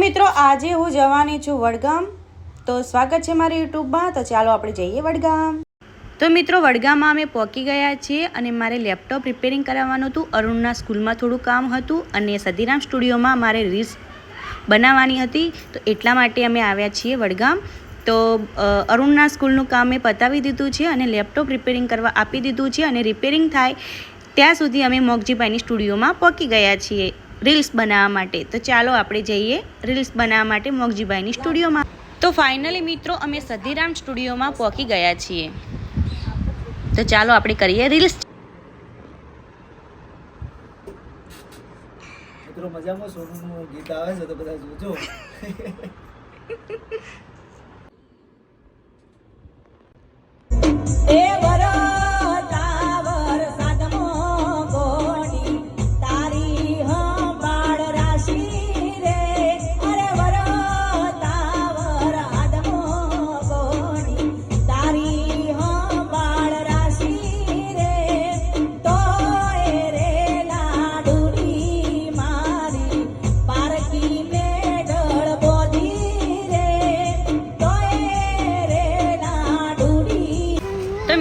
મિત્રો, આજે હું જવાની છું વડગામ. તો સ્વાગત છે મારી યુટ્યુબમાં. તો ચાલો આપણે જઈએ વડગામ. તો મિત્રો, વડગામમાં અમે પહોંચી ગયા છીએ અને મારે લેપટોપ રિપેરિંગ કરાવવાનું હતું. અરુણના સ્કૂલમાં થોડું કામ હતું અને સદીરામ સ્ટુડિયોમાં મારે રીલ્સ બનાવવાની હતી. તો એટલા માટે અમે આવ્યા છીએ વડગામ. તો અરુણના સ્કૂલનું કામ મેં પતાવી દીધું છે અને લેપટોપ રિપેરિંગ કરવા આપી દીધું છે અને રિપેરિંગ થાય ત્યાં સુધી અમે મોગજીભાઈની સ્ટુડિયોમાં પહોંચી ગયા છીએ. રીલ્સ બનાવવા માટે. તો ચાલો આપણે જઈએ રીલ્સ બનાવવા માટે મોગજીભાઈની સ્ટુડિયોમાં. તો ફાઇનલી મિત્રો અમે સધીરામ સ્ટુડિયોમાં પહોંચી ગયા છીએ. તો ચાલો આપણે કરીએ રીલ્સ. મિત્રો મજામાં? સોનુનું ગીત આવે છે તો બધા જોજો. એ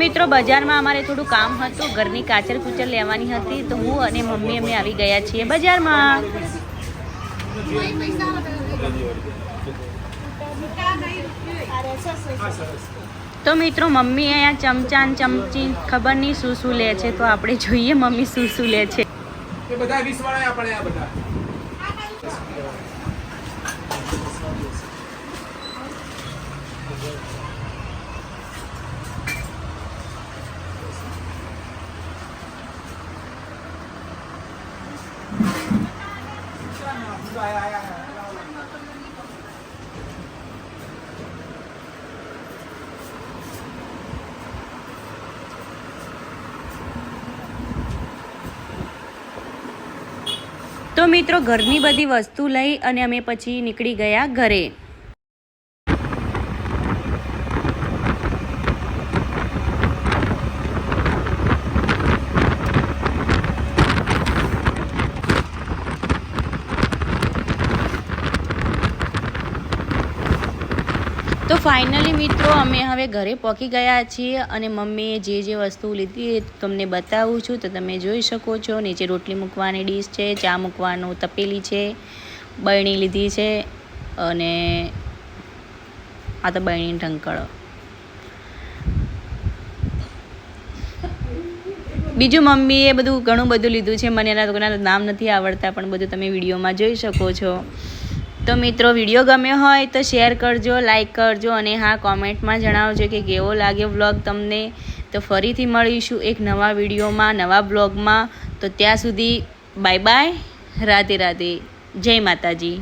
મિત્રો, બજારમાં અમારે થોડું કામ હતું. ઘરની કાચર કુચર લેવાની હતી તો હું અને મમ્મી અમે આવી ગયા છીએ બજારમાં. તો મિત્રો, મમ્મી અહીંયા ચમચા ને ચમચી ખબર નહીં શું શું લે છે, તો આપણે જોઈએ મમ્મી શું શું લે છે. બધા. તો મિત્રો ઘરની બધી વસ્તુ લઈ અને અમે પછી નીકળી ગયા ઘરે. તો ફાઇનલી મિત્રો, અમે હવે ઘરે પહોંચી ગયા છીએ અને મમ્મીએ જે જે વસ્તુ લીધી એ તમને બતાવું છું. તો તમે જોઈ શકો છો, નીચે રોટલી મૂકવાની ડીશ છે, ચા મૂકવાનું તપેલી છે, બરણી લીધી છે અને આ તો બરણી ઢંકળો બીજું મમ્મીએ બધું ઘણું બધું લીધું છે. મને એના નામ નથી આવડતા, પણ બધું તમે વિડીયોમાં જોઈ શકો છો. તો મિત્રો, વીડિયો ગમ્યો હોય તો શેર કરજો લાઈક કરજો અને હા, કોમેન્ટમાં જણાવજો કે કેવો લાગ્યો વ્લોગ તમને. તો ફરીથી મળીશું એક નવા વિડીયોમાં, નવા બ્લોગમાં તો ત્યાં સુધી બાય બાય રાધે રાધે જય માતાજી.